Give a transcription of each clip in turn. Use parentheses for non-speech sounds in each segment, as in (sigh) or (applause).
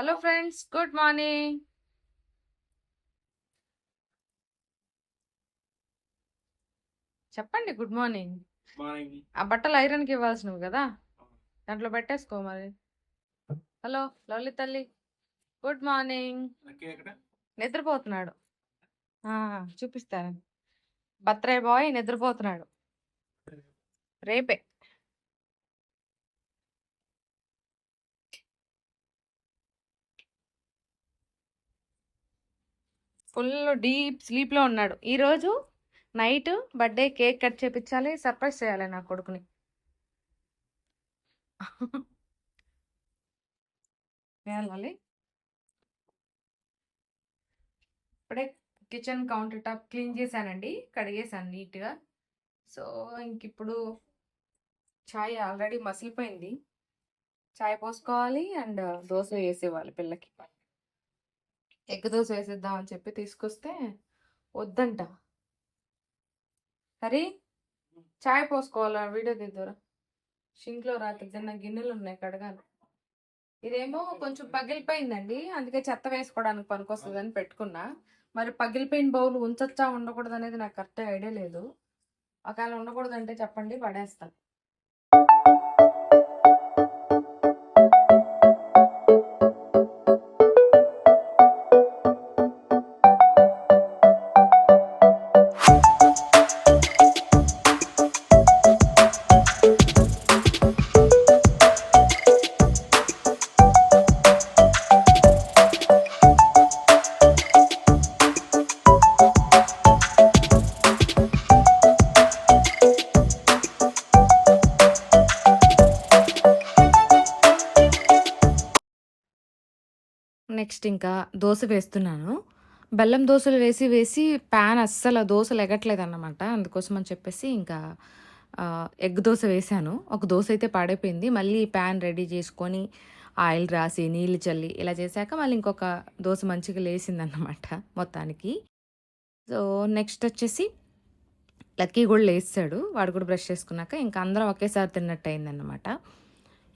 Hello friends good morning చెప్పండి good morning ఆ బట్టలు ఐరన్కి ఇవ్వాల్సినవి కదా? దాంట్లో పెట్టేసుకో మరి. హలో లవ్లీ తల్లి. గుడ్ మార్నింగ్ నిద్రపోతున్నాడు. చూపిస్తాను. బత్రాయ్ బాయ్ నిద్రపోతున్నాడు. రేపే. ఫుల్ డీప్ స్లీప్లో ఉన్నాడు. ఈరోజు నైట్ బర్త్డే కేక్ కట్ చేపించాలి సర్ప్రైజ్ చేయాలి నా కొడుకుని. వెళ్ళాలి. ఇప్పుడే కిచెన్ కౌంటర్ టాప్ క్లీన్ చేశానండి కడిగేశాను నీట్గా. సో ఇంక ఇప్పుడు చాయ్ ఆల్రెడీ మసిలిపోయింది. చాయ్ పోసుకోవాలి అండ్ దోశ వేసేవాళ్ళు పిల్లకి. ఎగ్ దోశ వేసేద్దామని చెప్పి తీసుకొస్తే వద్దంట. హరి చాయ్ పోసుకోవాలా వీడియో తీద్దురా షింక్లో రాత్రి తిన్న గిన్నెలు ఉన్నాయి కడగాలి. ఇదేమో కొంచెం పగిలిపోయిందండి అందుకే చెత్త వేసుకోవడానికి పనికొస్తుందని పెట్టుకున్నా. మరి పగిలిపోయిన బౌల్ ఉంచొచ్చా ఉండకూడదు అనేది నాకు కరెక్ట్ ఐడియా లేదు. ఒకవేళ ఉండకూడదు అంటే చెప్పండి పడేస్తాను. ఇంకా దోశ వేస్తున్నాను. బెల్లం దోశలు వేసి వేసి ప్యాన్ అస్సలు దోశలు ఎగట్లేదు అన్నమాట అందుకోసం అని చెప్పేసి ఇంకా ఎగ్ దోశ వేశాను. ఒక దోశ అయితే పాడైపోయింది. మళ్ళీ ప్యాన్ రెడీ చేసుకొని ఆయిల్ రాసి నీళ్ళు చల్లి ఇలా చేశాక మళ్ళీ ఇంకొక దోశ మంచిగా లేసిందన్నమాట మొత్తానికి. సో నెక్స్ట్ వచ్చేసి లక్కీ కూడా లేస్తాడు. వాడు కూడా బ్రష్ చేసుకున్నాక ఇంకా అందరం ఒకేసారి తిన్నట్టు అయిందన్నమాట.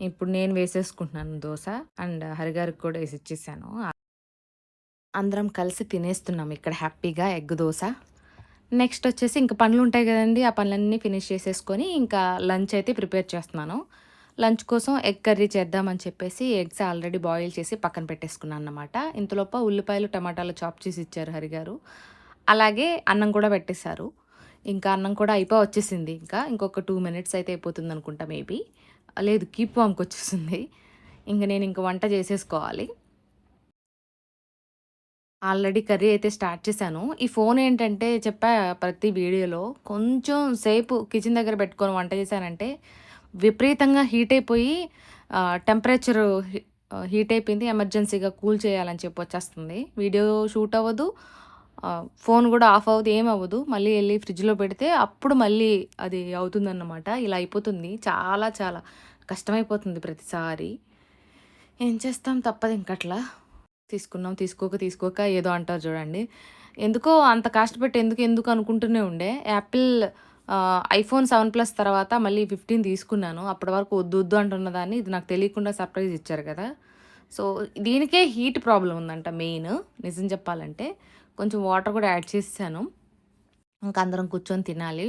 ఇప్పుడు నేను వేసేసుకుంటున్నాను దోశ అండ్ హరిగారికి కూడా వేసి ఇచ్చేసాను. అందరం కలిసి తినేస్తున్నాం ఇక్కడ హ్యాపీగా ఎగ్ దోశ. నెక్స్ట్ వచ్చేసి ఇంకా పనులు ఉంటాయి కదండి ఆ పనులన్నీ ఫినిష్ చేసేసుకొని ఇంకా లంచ్ అయితే ప్రిపేర్ చేస్తున్నాను. లంచ్ కోసం ఎగ్ కర్రీ చేద్దామని చెప్పేసి ఎగ్స్ ఆల్రెడీ బాయిల్ చేసి పక్కన పెట్టేసుకున్నాను అన్నమాట. ఇంతలోప ఉల్లిపాయలు టమాటాలు చాప్ చేసి ఇచ్చారు హరిగారు అలాగే అన్నం కూడా పెట్టేశారు. ఇంకా అన్నం కూడా అయిపో వచ్చేసింది ఇంకా. ఇంకొక టూ మినిట్స్ అయితే అయిపోతుంది అనుకుంటా మేబీ లేదు కీప్ వామ్కి వచ్చేసింది. ఇంక నేను ఇంక వంట చేసేసుకోవాలి. ఆల్రెడీ కర్రీ అయితే స్టార్ట్ చేశాను. ఈ ఫోన్ ఏంటంటే చెప్పా ప్రతి వీడియోలో కొంచెం సేపు కిచెన్ దగ్గర పెట్టుకొని వంట చేశానంటే విపరీతంగా హీట్ అయిపోయి టెంపరేచర్ హీట్ అయిపోయింది. ఎమర్జెన్సీగా కూల్ చేయాలని చెప్పి వచ్చేస్తుంది. వీడియో షూట్ అవ్వదు. ఫోన్ కూడా ఆఫ్ అవ్వదు ఏం అవ్వదు. మళ్ళీ వెళ్ళి ఫ్రిడ్జ్లో పెడితే అప్పుడు మళ్ళీ అది అవుతుందన్నమాట. ఇలా అయిపోతుంది. చాలా చాలా కష్టమైపోతుంది ప్రతిసారి. ఏం చేస్తాం? తప్పదు ఇంకట్లా. తీసుకున్నాం తీసుకోక తీసుకోక ఏదో అంటారు చూడండి. ఎందుకో అంత కష్టపెట్టి ఎందుకు ఎందుకు అనుకుంటూనే ఉండే. యాపిల్ ఐఫోన్ సెవెన్ ప్లస్ తర్వాత మళ్ళీ ఫిఫ్టీన్ తీసుకున్నాను. అప్పటి వరకు వద్దు వద్దు అంటున్నదాన్ని ఇది నాకు తెలియకుండా సర్ప్రైజ్ ఇచ్చారు కదా. సో దీనికే హీట్ ప్రాబ్లం ఉందంట మెయిన్ నిజం చెప్పాలంటే. కొంచెం వాటర్ కూడా యాడ్ చేసాను ఇంకా అందరం కూర్చొని తినాలి.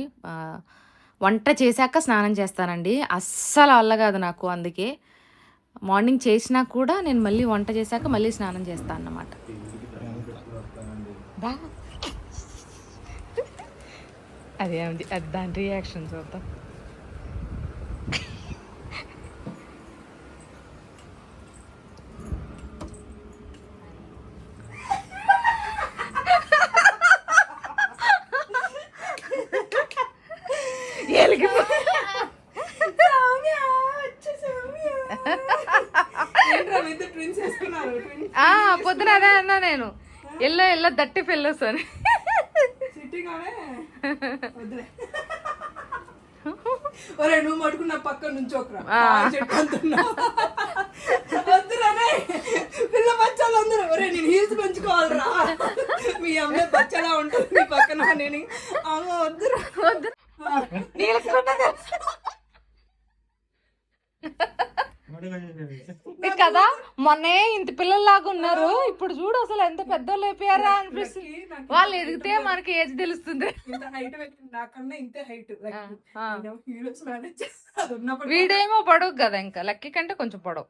వంట చేశాక స్నానం చేస్తానండి. అస్సలు వల్ల కాదు నాకు అందుకే. మార్నింగ్ చేసినా కూడా నేను మళ్ళీ వంట చేశాక మళ్ళీ స్నానం చేస్తాను అన్నమాట. అదే అది దాని రియాక్షన్ చూద్దాం ఎలిగి ట్విన్స్ వేసుకున్నారు ఆ, పొద్దున అదే అన్నా నేను ఎల్లో ఎల్లో దట్టి ఫెల్లోస్ అని. ఒరే నువ్వు మటుకు నా పక్క నుంచి ఒకరా. వద్దురానే పిల్ల బచ్చాలు అందరూ. ఒరే నేను హీల్స్ పెంచుకోవాలిరా. మీ అమ్మాయి బచ్చలా ఉంటుంది నీ పక్కన. నేను అమ్మ వద్దురా. వద్దు నీళ్ళకున్నది. కదా మొన్నే ఇంత పిల్లల్లాగా ఉన్నారు. ఇప్పుడు చూడు అసలు ఎంత పెద్దోళ్ళు అయిపోయారా అనిపిస్తుంది. వాళ్ళు ఎదిగితే మనకి ఏజ్ తెలుస్తుంది. ఇంత హైట్ పెట్టింది నాకన్నా ఇంతే హైట్ ఆ. హీరోస్ మేనేజ్ అది ఉన్నప్పుడు వీడేమో పొడవు కదా ఇంకా. లక్కీ కంటే కొంచెం పొడవు.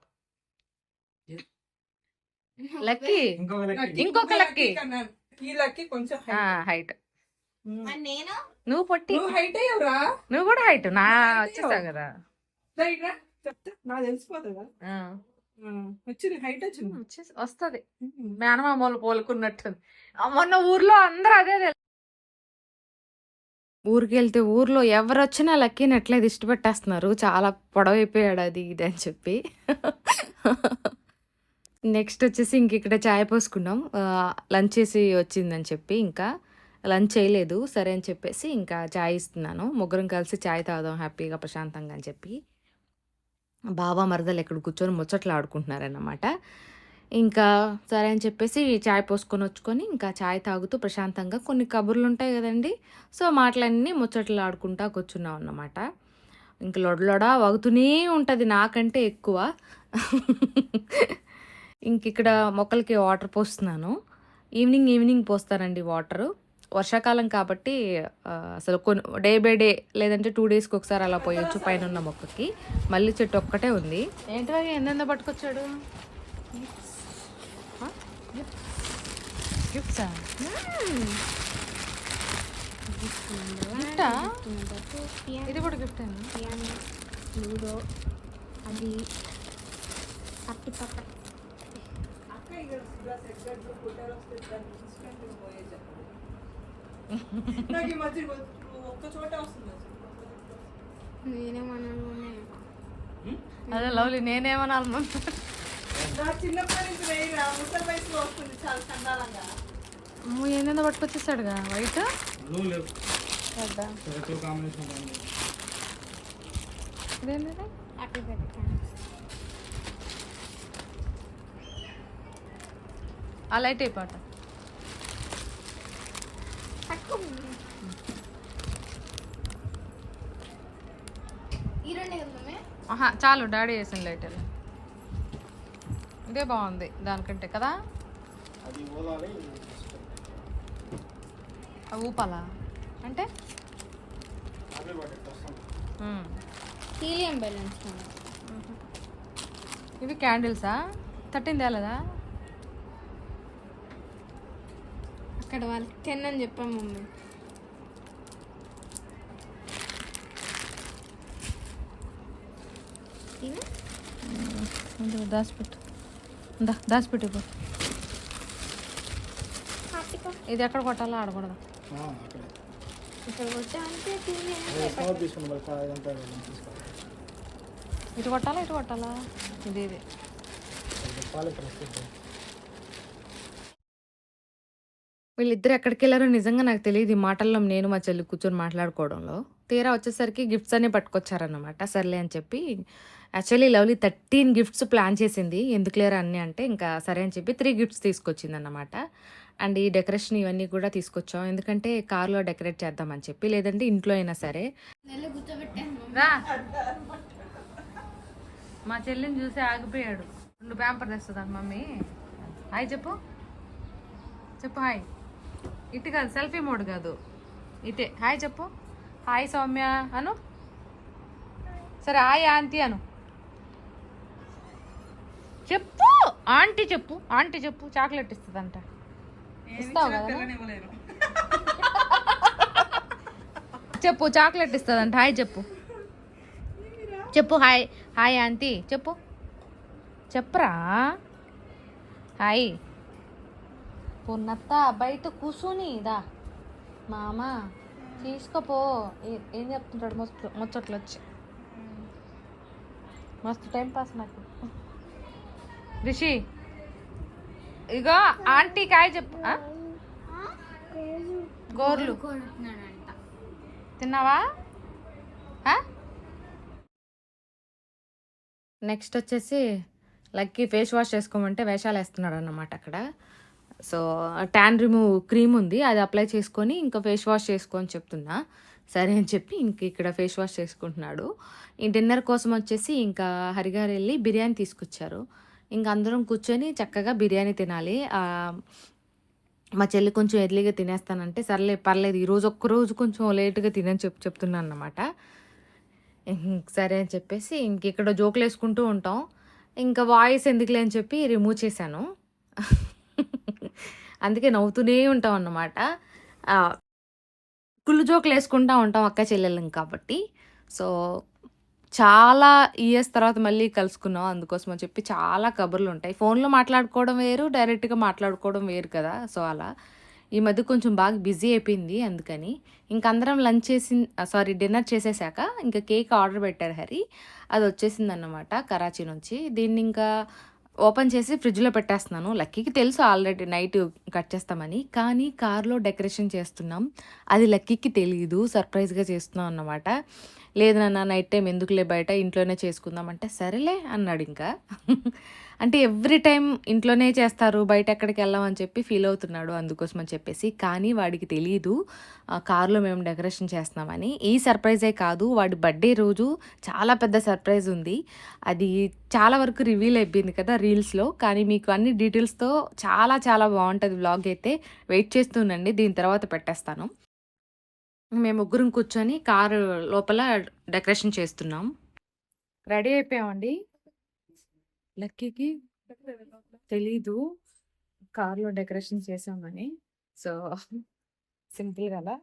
లక్కీ. ఇంకొక లెక్క. ఇంకొక లక్కీ కన్నా ఈ లక్కీ కొంచెం. హైట్ ఉమ్. నువ్వు పొట్టి. నువ్వు హైట్ అయ్యవరా. నువ్వు కూడా హైట్ నా వచ్చేసావు కదా. నాకు తెలిసిపోతుందా? ఆ. వచ్చింది హైట్ వచ్చింది వచ్చేసి వస్తుంది. మేనమామూలు పోలుకున్నట్టుంది. ఆ, మొన్న ఊర్లో అందరూ అదే ఊరికి వెళ్తే ఊర్లో ఎవరు వచ్చినా లక్కీని ఎట్లయితే ఇష్టపెట్టేస్తున్నారు. చాలా పొడవైపోయాడు అది ఇది అని చెప్పి. నెక్స్ట్ వచ్చేసి ఇంక ఇక్కడ చాయ్ పోసుకున్నాం. లంచ్ చేసి వచ్చిందని చెప్పి ఇంకా. లంచ్ చేయలేదు. సరే అని చెప్పేసి ఇంకా చాయ్ ఇస్తున్నాను. ముగ్గురం కలిసి చాయ్ తాగుదాం హ్యాపీగా ప్రశాంతంగా అని చెప్పి. బాబా మరదలు ఎక్కడ కూర్చొని ముచ్చట్లు ఆడుకుంటున్నారన్నమాట ఇంకా సరే అని చెప్పేసి చాయ్ పోసుకొని వచ్చుకొని ఇంకా చాయ్ తాగుతూ ప్రశాంతంగా కొన్ని కబుర్లు ఉంటాయి కదండి. సో మాటలన్నీ ముచ్చట్లు ఆడుకుంటా కూర్చున్నాం అన్నమాట. ఇంక లొడలొడ వగుతూనే ఉంటుంది నాకంటే ఎక్కువ. ఇంక ఇక్కడ మొక్కలకి వాటర్ పోస్తున్నాను. ఈవినింగ్ ఈవినింగ్ పోస్తానండి వాటరు. వర్షాకాలం కాబట్టి అసలు కొన్ని డే బై డే లేదంటే టూ డేస్కి ఒకసారి అలా పోయొచ్చు పైన ఉన్న మొక్కకి. మళ్ళీ చెట్టు ఒక్కటే ఉంది. ఏంటి ఎందెంద పట్టుకొచ్చాడు? గిఫ్ట్సా గిఫ్టా? ఇది కూడా గిఫ్ట్ లూడో. అది ఇక ఇలా సెట్ గడ్లు ఫోటోలు వస్తే దాన్ని చూసుకుంటూ పోయేది. (laughs) నాకు ఈ మధ్య ఒక్క చోట వస్తుంది. నేనేమన్నా అదే లవ్లీ నేనేమనాలి నా చిన్నప్పటి నుంచి వేయరా ముసలి వయసులో వస్తుంది చాలా చండాలంగా. ఏందో పట్టుకొచ్చేసాడుగా? వైట్? ఆ లైట్ అయిపోట పట్టుకో ఈ రెండే కదా మమ్మీ ఆహా చాలు డాడీ వేసిన లైట్ ఇదే బాగుంది దానికంటే కదా? ఊపాలా? అంటే. హీలియం బ్యాలెన్స్ ఇవి క్యాండిల్సా? థర్టీన్ తేలేదా అక్కడ వాళ్ళకి టెన్ అని చెప్పాం మమ్మీ. దాచిపెట్టు. దా దాచిపెట్టు ఇప్పుడు. ఇది ఎక్కడ కొట్టాలో ఆడకూడదు. ఇటు కొట్టాలా ఇటు కొట్టాలా? ఇది ఇది పాలు ఇక్కడ వస్తుంది వీళ్ళిద్దరు ఎక్కడికి వెళ్ళారో నిజంగా నాకు తెలియదు ఈ మాటల్లో నేను మా చెల్లి కూర్చొని మాట్లాడుకోవడంలో. తీరా వచ్చేసరికి గిఫ్ట్స్ అన్ని పట్టుకొచ్చారన్నమాట. సర్లే అని చెప్పి actually Lovely thirteen gifts plan చేసింది. ఎందుకు లేరా అన్నీ? అంటే ఇంకా సరే అని చెప్పి త్రీ గిఫ్ట్స్ తీసుకొచ్చింది అన్నమాట అండ్ ఈ డెకరేషన్ ఇవన్నీ కూడా తీసుకొచ్చాం. ఎందుకంటే కార్లో డెకరేట్ చేద్దామని చెప్పి లేదంటే ఇంట్లో అయినా సరే. మా చెల్లిని చూసి ఆగిపోయాడు. రెండు ప్యాంపర్ తెస్తుందా మమ్మీ. హాయ్ చెప్పు. చెప్పు హాయ్. ఇటు కాదు సెల్ఫీ మోడ్ కాదు. ఇటే. హాయ్ చెప్పు. హాయ్ సౌమ్య అను. సరే హాయ్ ఆంటీ అను. చెప్పు. ఆంటీ చెప్పు. ఆంటీ చెప్పు. చాక్లెట్ ఇస్తుందంట. ఇస్తావు కదా? ఇవ్వలేను చెప్పు చాక్లెట్ ఇస్తుందంట. హాయ్ చెప్పు. చెప్పు హాయ్. Hi aunty. చెప్పు. చెప్పరా? హాయ్. పొన్నత్త బయట కూసుని ఇదా మామ తీసుకోపో. ఏ- ఏం చెప్తుంటాడు ముచ్చట్లు ముచ్చట్లు వచ్చి మస్తు టైం పాస్ నాకు. రిషి ఇగో ఆంటీ కాయ చెప్పు గోర్లు. తిన్నావా? నెక్స్ట్ వచ్చేసి లక్కీ ఫేస్ వాష్ చేసుకోమంటే వేషాలు వేస్తున్నాడు అన్నమాట అక్కడ. సో ట్యాన్ రిమూవ్ క్రీమ్ ఉంది అది అప్లై చేసుకొని ఇంకా ఫేస్ వాష్ చేసుకొని చెప్తున్నా. సరే అని చెప్పి ఇంక ఇక్కడ ఫేస్ వాష్ చేసుకుంటున్నాడు. ఈ డిన్నర్ కోసం వచ్చేసి ఇంకా హరిగారు వెళ్ళి బిర్యానీ తీసుకొచ్చారు. ఇంక అందరం కూర్చొని చక్కగా బిర్యానీ తినాలి. మా చెల్లి కొంచెం ఎర్లీగా తినేస్తానంటే సర్లే పర్లేదు ఈరోజు ఒక్కరోజు కొంచెం లేట్గా తినని చెప్పి చెప్తున్నాను అన్నమాట. సరే అని చెప్పేసి ఇంక ఇక్కడ జోకులు వేసుకుంటూ ఉంటాం. ఇంకా వాయిస్ ఎందుకులే అని చెప్పి రిమూవ్ చేశాను. అందుకే నవ్వుతూనే ఉంటాం అన్నమాట. కుళ్ళు జోకులు వేసుకుంటూ ఉంటాం అక్క చెల్లెళ్ళం కాబట్టి. సో చాలా ఇయర్స్ తర్వాత మళ్ళీ కలుసుకున్నాం అందుకోసం అని చెప్పి చాలా కబుర్లు ఉంటాయి. ఫోన్లో మాట్లాడుకోవడం వేరు డైరెక్ట్గా మాట్లాడుకోవడం వేరు కదా. సో అలా. ఈ మధ్య కొంచెం బాగా బిజీ అయిపోయింది అందుకని. ఇంక అందరం లంచ్ చేసి సారీ డిన్నర్ చేసేసాక ఇంకా కేక్ ఆర్డర్ పెట్టారు హరి. అది వచ్చేసింది అన్నమాట కరాచీ నుంచి. దీన్ని ఇంకా ఓపెన్ చేసి ఫ్రిడ్జ్లో పెట్టేస్తున్నాను. లక్కీకి తెలుసు ఆల్రెడీ నైట్ కట్ చేస్తామని. కానీ కార్లో డెకరేషన్ చేస్తున్నాం. అది లక్కీకి తెలియదు సర్ప్రైజ్గా చేస్తున్నాం అన్నమాట. లేదు నాన్న నైట్ టైం ఎందుకులే బయట? ఇంట్లోనే చేసుకుందాం అంటే సరేలే అన్నాడు ఇంకా. అంటే ఎవ్రీ టైం ఇంట్లోనే చేస్తారు బయట ఎక్కడికి వెళ్ళామని చెప్పి ఫీల్ అవుతున్నాడు అందుకోసం అని చెప్పేసి. కానీ వాడికి తెలియదు కారులో కార్లో మేము డెకరేషన్ చేస్తున్నామని. ఈ సర్ప్రైజే కాదు వాడి బర్త్డే రోజు చాలా పెద్ద సర్ప్రైజ్ ఉంది. అది చాలా వరకు రివీల్ అయిపోయింది కదా రీల్స్లో కానీ మీకు అన్ని డీటెయిల్స్తో చాలా చాలా బాగుంటుంది వ్లాగ్ అయితే. వెయిట్ చేస్తుండండి దీని తర్వాత పెట్టేస్తాను. మేము ముగ్గురం కూర్చొని కారు లోపల డెకరేషన్ చేస్తున్నాం. రెడీ అయిపోయామండి. లక్కీకి తెలీదు కార్లో డెకరేషన్ చేసామని సో సింపుల్గా అలా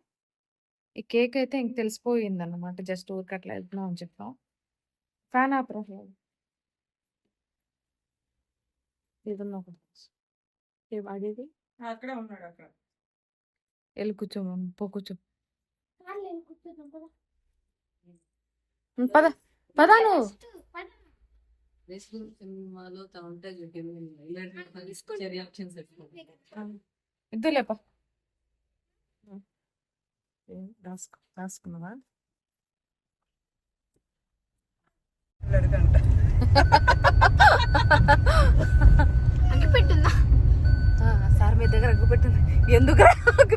ఈ కేక్ అయితే ఇంక తెలిసిపోయింది అనమాట జస్ట్ ఊరికి అట్లా వెళ్తున్నాం అని చెప్పాం. ఫ్యాన్ ఆపరా? ఏదన్నా ఒకటి. ఏ వాడేది అక్కడే ఉన్నాడు అక్కడ. వెళ్ళి కూర్చోమా పో కూర్చో. పద. పదా. నువ్వు సినిమాలో తను రాసుకో రాసుకున్నావా? సార్ మీ దగ్గర అగ్గు పెట్టింది ఎందుకు అగ్గు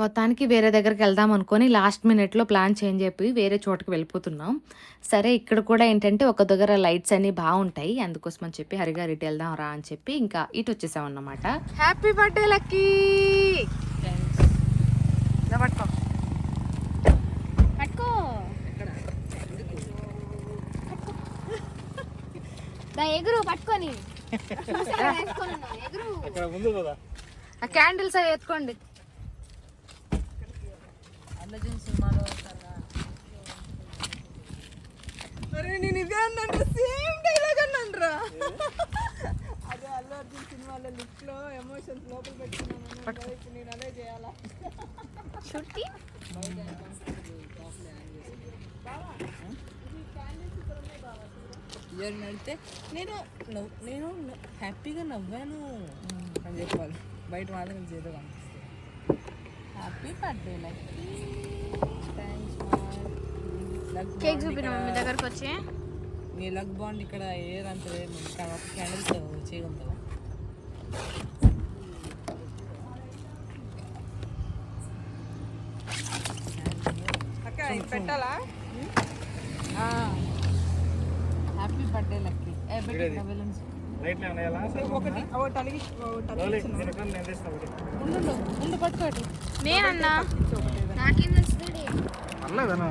మొత్తానికి వేరే దగ్గరికి వెళ్దాం అనుకొని లాస్ట్ మినిట్లో ప్లాన్ చేంజ్ అయిపోయి వేరే చోటుకి వెళ్ళిపోతున్నాం. సరే ఇక్కడ కూడా ఏంటంటే ఒక దగ్గర లైట్స్ అన్ని బాగుంటాయి. అందుకోసం అని చెప్పి హరిగారు ఇటు వెళ్దాం రా అని చెప్పి ఇంకా ఇటు వచ్చేసాం అన్నమాట. హ్యాపీ బర్త్డే లక్కీ పట్టుకో. పట్టుకో. దా ఎగురు పట్టుకొని. ఎగురు. ఇక్కడ ముందు కదా. ఆ క్యాండిల్స్ అవి ఎత్తుకోండి అల్లజన్ సినిమాలో అరే నేను ఇదే అన్నాను సేమ్ డైలాగ్ అన్నాను రా అదే అల్లు అర్జున్ సినిమాలో లిఫ్ట్లో ఎమోషన్స్ లోపల పెట్టుకున్నాను. ఇప్పుడు నేను అదే చేయాలా? చుట్టి ఇయర్ నడితే నేను నవ్వు నేను హ్యాపీగా నవ్వాను అని చెప్పాలి. బయట వాళ్ళకి చేదో కనిపిస్తుంది హ్యాపీ బర్త్డే లైక్ కేక్ చూపిన మమ్మీ దగ్గరకు వచ్చి నీ లక్ బాండ్ ఇక్కడ ఏర్ అంత లేదు ఇక్కడ ఒక క్యాండిల్స్ ఇది పెట్టాలా? Happy birthday lucky. బెలూన్స్ లైట్లు ఏమన్నా ఒకటి ఒకటి అలిగి ఒకటి అలిగి నేను ఎక్కడ నేను తెస్తాను ఒకటి ఉండు ఉండు పట్టుకోటి నేనన్నా నాకేం తెలుస్తుంది పర్లేదనా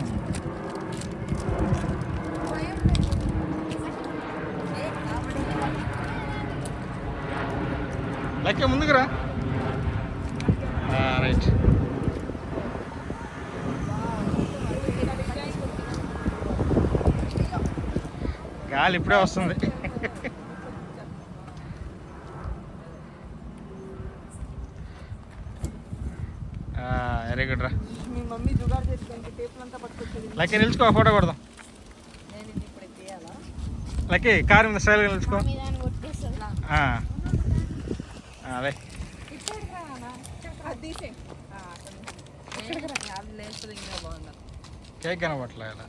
లెక్క ముందుకురా. రైట్. గాలి ఇప్పుడే వస్తుంది. వెరీ గుడ్ రా. మీ మమ్మీ జుగాడు చేసుకోండి టేపులు అంతా పట్టుకొచ్చేది. లక్కీ నిలుచుకో ఫోటో కొడదాం. లక్కీ కారు మీద స్టైల్గా నిలుచుకో. బాగుందా కేక్ కనబట్లే ఇలా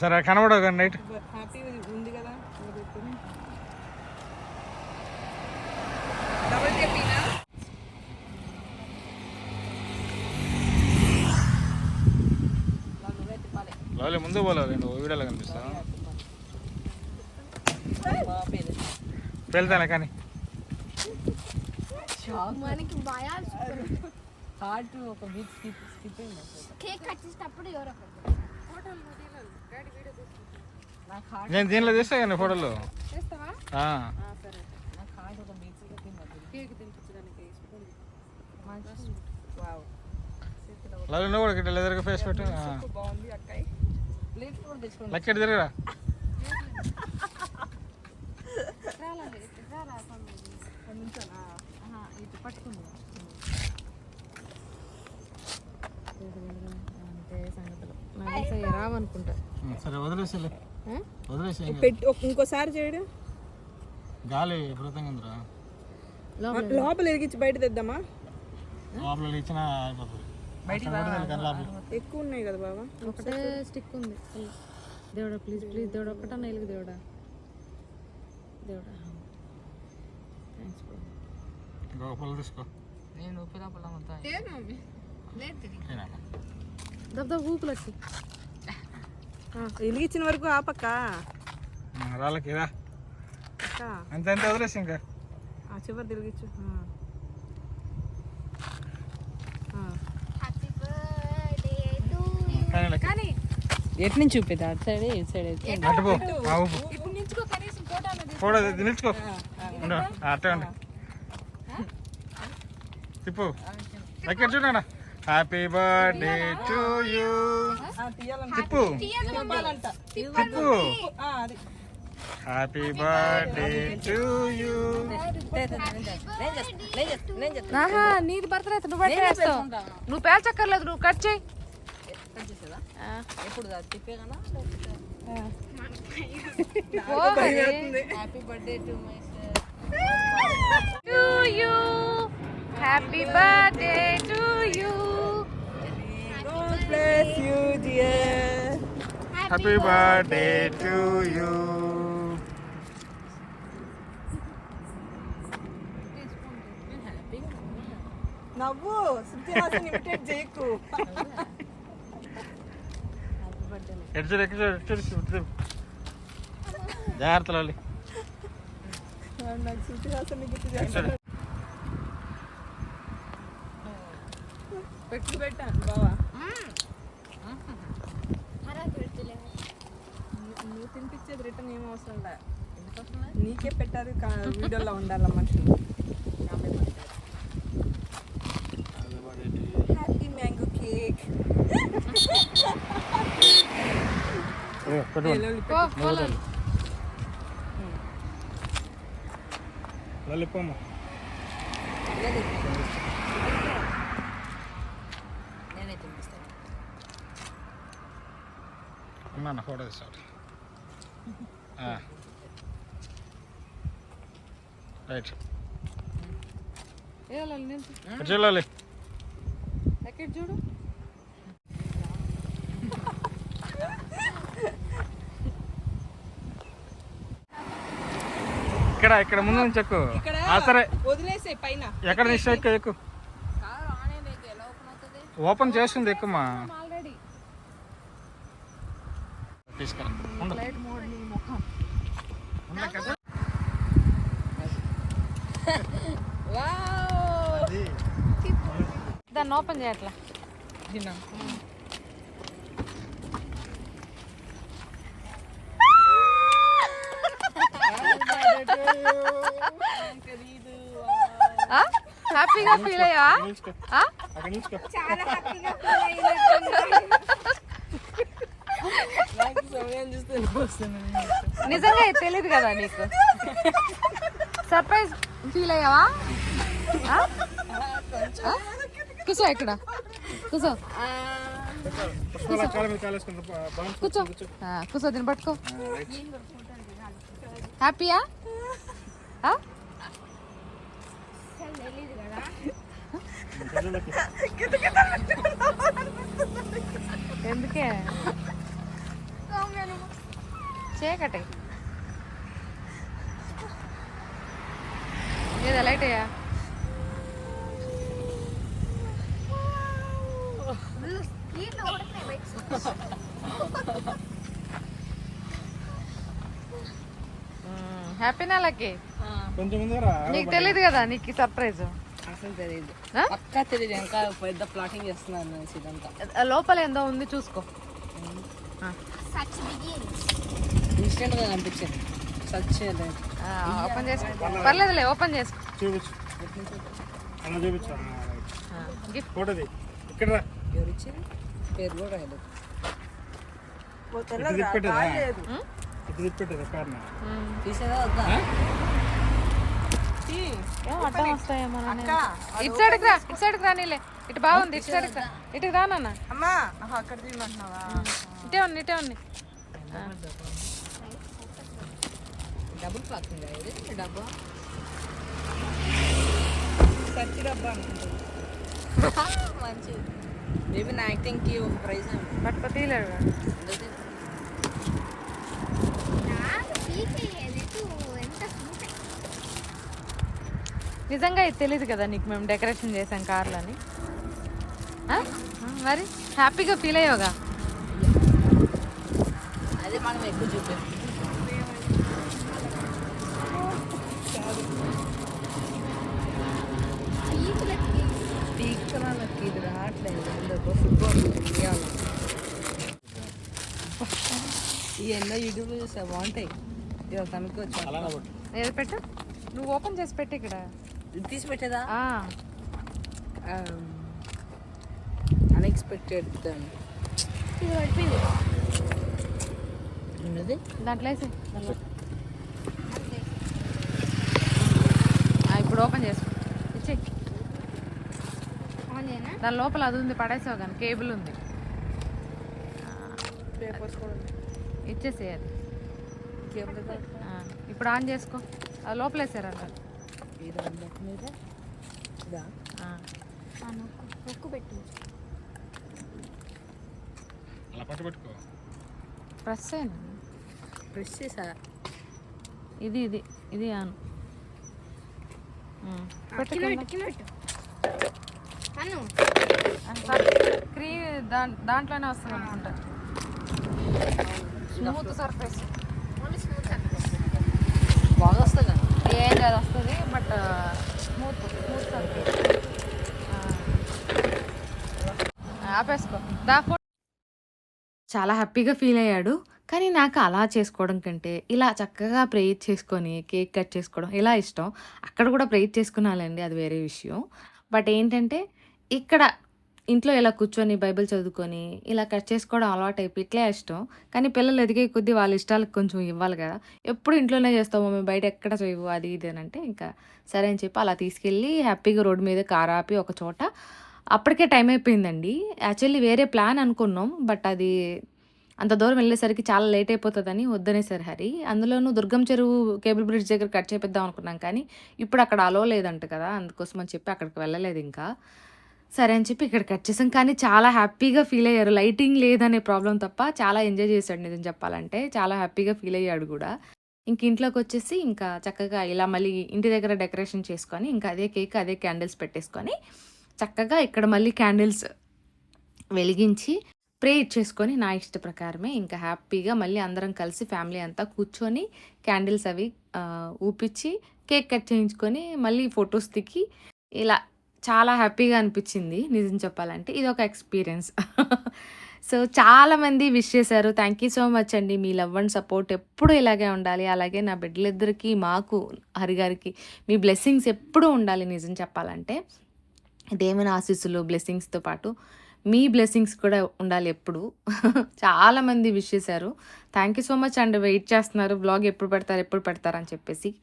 సరే కనబడవు కానీ నైట్ హ్యాపీ ఉంది కదా ఇంకా పెట్టుకొని. వాళ్ళు ముందు పోలేదు నువ్వు వీడియోలో కనిపిస్తా వెళ్తానే కానీ. మనకి భయాలు హార్ట్ ఒక week skip skipping cake cut చేసేటప్పుడు ఎవరో నాకు హార్ట్ నేను దీనిలో తీస్తా కానీ ఫోటోలు. లవ్ నువ్వు కూడా ఎదురుగా ఫేస్ పెట్టు. బాగుంది అక్కయ్య ప్లేట్ కూడా తెచ్చుకోండి. లెక్క ఇటు తిరగరా? రావనుకుంటా సరే వదిలేసేలే. వదిలేసే ఇంకోసారి చేయడు. గాలి విపరీతంగా ఉందిరా. లోపల ఎరిగించి బయట తెద్దామా? లోపల ఇచ్చిన అయిపోతుంది. ఎక్కువ ఉన్నాయి కదా బాబా ఒకటే స్టిక్ ఉంది. దేవుడా ప్లీజ్ ప్లీజ్ దేవుడా ఒక్కటన్నా వెలుగు దేవుడా. దేవుడా థ్యాంక్స్ బ్రో ఇంకొక పొల తీసుకో. నేను పొలం అంతా వెలిగించిన వరకు ఆపక్క. ఆ, రాళ్ళకి రా. అంతే అంతే వదిలేసి ఇంకా. ఆ చివరి తిరిగించు ఆ. ఆ. హ్యాపీ బర్త్డే టు కానీ లెక్క. ఎటు నుంచి చూపిద్దా? అటు సైడ్ ఇటు సైడ్ అటు పో ఫోటో నిల్చుకో. అట్టే ఉండి. తిప్పు. ఎక్కడ చూడనా హ్యాపీ బర్త్డే టు యూ తిప్పు. తిప్పు. ఆ, అది. హ్యాపీ బర్త్డే టు యూ నీది బర్త్డే నువ్వు నువ్వు పేల్చక్కర్లేదు నువ్వు కట్ చేయి. ఎప్పుడు కాదు తిప్పే కదా? Happy birthday to my sir to you happy birthday to you. God bless you, dear. Happy birthday to you నవ్వు శృతిహాసన్ ఇమిటేట్ చేయకు. (laughs) ఎటు చూడు ఎక్కడ చూడు ఎటు చూడు. జాగ్రత్తలు వాళ్ళు. నాకు చేస్తాడు. పెట్టు పెట్టాను బావా. నువ్వు- నువ్వు తినిపించేది రిటర్న్ ఏం అవసరం లే. నీకే పెట్టారు వీడియోలో ఉండాల మనుషులు హ్యాపీ మ్యాంగో కేక్ ఏ, పెట్టుకోండి. లలిపమ్మ నేనే తినిపిస్తాను ఉన్నా ఫోటో తీస్తాడు రైట్. ఎక్కడ చూడు? ఇక్కడ ఇక్కడ ముందు నుంచి ఆ, సరే. వదిలేసే పైన. ఎక్కడ నుంచి ఎక్కువ ఎక్కువ కారు ఆనే లేక ఎలా ఓపెన్ అవుతుంది ఓపెన్ చేస్తుంది ఎక్కువమ్మా ఆల్రెడీ తీసుకురా. దాన్ని ఓపెన్ చేయట్లా తిన్నా హ్యాపీగా ఫీల్ అయ్యా నిల్చుకో. ఆ? అక్కడ నిల్చుకో. చాలా హ్యాపీగా ఫీల్ అయినట్టున్నాడు నాకు సమయం చూస్తే వస్తున్నాను నిజంగా తెలియదు కదా నీకు? సర్ప్రైజ్ ఫీల్ అయ్యావా? కూర్చో ఇక్కడ. కూర్చో. కూర్చో. ఆ, కూర్చో దీన్ని పట్టుకో. హ్యాపీయా ఆ? అసలు తెలీదు కదా ఎందుకే చీకటి ఏదా లైట్ అయ్యా స్పీడ్లో కొడుతున్నాయి బైక్స్ హ్యాపీనా లక్కీ కొంచెం ముందుగా నీకు తెలియదు కదా నీకు సర్ప్రైజ్ అసలు తెలియదు? పక్కా తెలియదు ఇంకా పెద్ద ప్లాటింగ్ చేస్తున్నారు అనేసి ఇదంతా లోపల ఏందో ఉంది చూసుకో. ఇన్స్టెంట్గా కనిపించింది. సర్చ్ చేయలేదు. ఓపెన్ చేసుకో పర్లేదులే ఓపెన్ చేసుకో చూపించు. అలా చూపించు గిఫ్ట్. ఫోటోది. ఇక్కడ రా. ఎవరు ఇచ్చింది పేరు కూడా రాయలేదు. ఓ ఇటు అడ్డం వస్తాయేమో ఇటు సైడ్కి రా ఇటు సైడ్కి రా నీలే. ఇటు బాగుంది ఇటు సైడ్కి రా. ఇటుకి రా నాన్న. అమ్మా అక్కడ తీయమంటున్నావా? ఇటే ఉంది ఇటే ఉంది డబుల్ ప్లాటింగ్ ఇది? డబ్బా? సచ్చి డబ్బా అనుకుంటుంది (laughs) మంచిది. మేబీ నా యాక్టింగ్కి ఒక ప్రైజ్ పట్టుకో తీయలేడు నాకు పీకే ఎదుటి ఎంత సూట్ నిజంగా ఇది తెలియదు కదా నీకు మేము డెకరేషన్ చేసాం కార్లని. మరి హ్యాపీగా ఫీల్ అయ్యావుగా? అదే మనం ఎక్కువ చూపిస్తాం. పీకులకి పీక్కరాలకి ఇది రావట్లేదు ఎందుకో ఫుట్బాల్ ఇవన్నీ యూట్యూబ్లో చూసా బాగుంటాయి ఇవాళ కనుక్కోవచ్చు ఏది పెట్టు? నువ్వు ఓపెన్ చేసి పెట్టు ఇక్కడ. తీసి పెట్టేదా అన్ఎక్స్పెక్టెడ్ ఇది పడిపోయింది. ఉన్నది? దాంట్లో వేసి ఇప్పుడు ఓపెన్ చేసుకో ఇచ్చి ఆన్ చేయనా? దాని లోపల అది ఉంది పడేసావు కానీ కేబుల్ ఉంది. పేపర్స్ కూడా ఉన్నాయి. ఇచ్చేసేయాలి ఇప్పుడు ఆన్ చేసుకో. అది లోపల వేసారు అన్నారు. పెట్టు. అలా పట్టు పట్టుకో. ప్రెస్ ప్రెస్ చేసా. ఇది ఇది ఇది ఆన్. క్రీ దాం దాంట్లోనే వస్తుంది అనుకుంటా స్మూత్ సర్ఫేస్ బాగా వస్తుందా? ఏం కాదు వస్తుంది బట్ స్మూత్ స్మూత్ ఆపేసుకో. దా చాలా హ్యాపీగా ఫీల్ అయ్యాడు కానీ నాకు అలా చేసుకోవడం కంటే ఇలా చక్కగా ప్రేయర్ చేసుకొని కేక్ కట్ చేసుకోవడం ఇలా ఇష్టం. అక్కడ కూడా ప్రేయర్ చేసుకున్నాలండి అది వేరే విషయం. బట్ ఏంటంటే ఇక్కడ ఇంట్లో ఇలా కూర్చొని బైబిల్ చదువుకొని ఇలా కట్ చేసుకోవడం అలవాటు అయిపోయి ఇట్లే ఇష్టం. కానీ పిల్లలు ఎదిగే కొద్దీ వాళ్ళ ఇష్టాలకు కొంచెం ఇవ్వాలి కదా. ఎప్పుడు ఇంట్లోనే చేస్తాము మేము బయట ఎక్కడ చేయవు? అది ఇది అని అంటే ఇంకా సరే అని చెప్పి అలా తీసుకెళ్ళి హ్యాపీగా రోడ్డు మీద కార్ ఆపి ఒక చోట. అప్పటికే టైం అయిపోయిందండి. యాక్చువల్లీ వేరే ప్లాన్ అనుకున్నాం. బట్ అది అంత దూరం వెళ్ళేసరికి చాలా లేట్ అయిపోతుందని వద్దనేసారు హరి. అందులోనూ దుర్గం చెరువు కేబుల్ బ్రిడ్జ్ దగ్గర కట్ చేపిద్దాం అనుకున్నాం కానీ ఇప్పుడు అక్కడ అలో లేదంట కదా. అందుకోసం అని చెప్పి అక్కడికి వెళ్ళలేదు ఇంకా. సరే అని చెప్పి ఇక్కడ కట్ చేసాం కానీ చాలా హ్యాపీగా ఫీల్ అయ్యారు. లైటింగ్ లేదనే ప్రాబ్లం తప్ప చాలా ఎంజాయ్ చేశాడు నిజం చెప్పాలంటే. చాలా హ్యాపీగా ఫీల్ అయ్యాడు కూడా. ఇంక ఇంట్లోకి వచ్చేసి ఇంకా చక్కగా ఇలా మళ్ళీ ఇంటి దగ్గర డెకరేషన్ చేసుకొని ఇంకా అదే కేక్ అదే క్యాండిల్స్ పెట్టేసుకొని చక్కగా ఇక్కడ మళ్ళీ క్యాండిల్స్ వెలిగించి ప్రే చేసుకొని నా ఇష్ట ప్రకారమే ఇంకా హ్యాపీగా మళ్ళీ అందరం కలిసి ఫ్యామిలీ అంతా కూర్చొని క్యాండిల్స్ అవి ఊపించి కేక్ కట్ చేయించుకొని మళ్ళీ ఫొటోస్ దిగి ఇలా చాలా హ్యాపీగా అనిపించింది నిజం చెప్పాలంటే. ఇది ఒక ఎక్స్పీరియన్స్. సో చాలామంది విష్ చేశారు. థ్యాంక్ యూ సో మచ్ అండి. మీ లవ్ అండ్ సపోర్ట్ ఎప్పుడు ఇలాగే ఉండాలి. అలాగే నా బిడ్డలిద్దరికీ మాకు హరిగారికి మీ బ్లెస్సింగ్స్ ఎప్పుడూ ఉండాలి నిజం చెప్పాలంటే. దేవుని ఆశీస్సులు బ్లెస్సింగ్స్తో పాటు మీ బ్లెస్సింగ్స్ కూడా ఉండాలి ఎప్పుడు. చాలామంది విష్ చేశారు. Thank you so much and. Wait చేస్తున్నారు. వ్లాగ్ ఎప్పుడు పెడతారు ఎప్పుడు పెడతారు అని చెప్పేసి.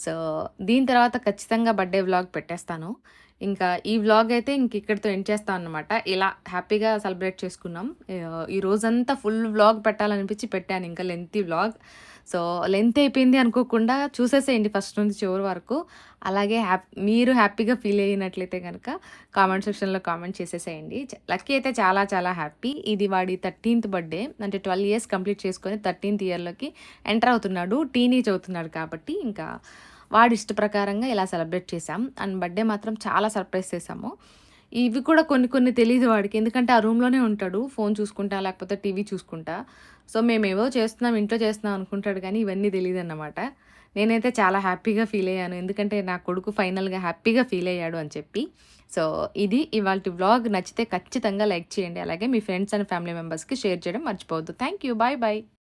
సో దీని తర్వాత ఖచ్చితంగా బర్త్డే వ్లాగ్ పెట్టేస్తాను. ఇంకా ఈ వ్లాగ్ అయితే ఇంక ఇక్కడితో ఎండ్ చేస్తాం అనమాట ఇలా హ్యాపీగా సెలబ్రేట్ చేసుకున్నాం. ఈ రోజంతా ఫుల్ వ్లాగ్ పెట్టాలనిపించి పెట్టాను ఇంకా లెంతీ వ్లాగ్ సో లెంత్ అయిపోయింది అనుకోకుండా చూసేసేయండి ఫస్ట్ నుంచి చివరి వరకు. అలాగే హ్యాపీ మీరు హ్యాపీగా ఫీల్ అయినట్లయితే కనుక కామెంట్ సెక్షన్లో కామెంట్ చేసేసేయండి. లక్కీ అయితే చాలా చాలా హ్యాపీ ఇది వాడి థర్టీన్త్ బర్త్డే అంటే ట్వెల్వ్ ఇయర్స్ కంప్లీట్ చేసుకొని థర్టీన్త్ ఇయర్లోకి ఎంటర్ అవుతున్నాడు టీనేజ్ అవుతున్నాడు కాబట్టి ఇంకా వాడి ఇష్ట ప్రకారంగా ఇలా సెలబ్రేట్ చేసాం అండ్ బర్త్డే మాత్రం చాలా సర్ప్రైజ్ చేసాము ఇవి కూడా కొన్ని కొన్ని తెలియదు వాడికి. ఎందుకంటే ఆ రూమ్‌లోనే ఉంటాడు. ఫోన్ చూసుకుంటా, లేకపోతే టీవీ చూసుకుంటా. సో, మేమేవో చేస్తున్నాం, ఇంట్లో చేస్తున్నాం అనుకుంటాడు కానీ ఇవన్నీ తెలియదు అన్నమాట నేనైతే చాలా హ్యాపీగా ఫీల్ అయ్యాను. ఎందుకంటే నా కొడుకు ఫైనల్‌గా హ్యాపీగా ఫీల్ అయ్యాడు అని చెప్పి. సో, ఇది ఇవాళ వ్లాగ్ నచ్చితే ఖచ్చితంగా లైక్ చేయండి. అలాగే మీ ఫ్రెండ్స్ అండ్ ఫ్యామిలీ మెంబర్స్‌కి షేర్ చేయడం మర్చిపోవద్దు. Thank you. Bye bye.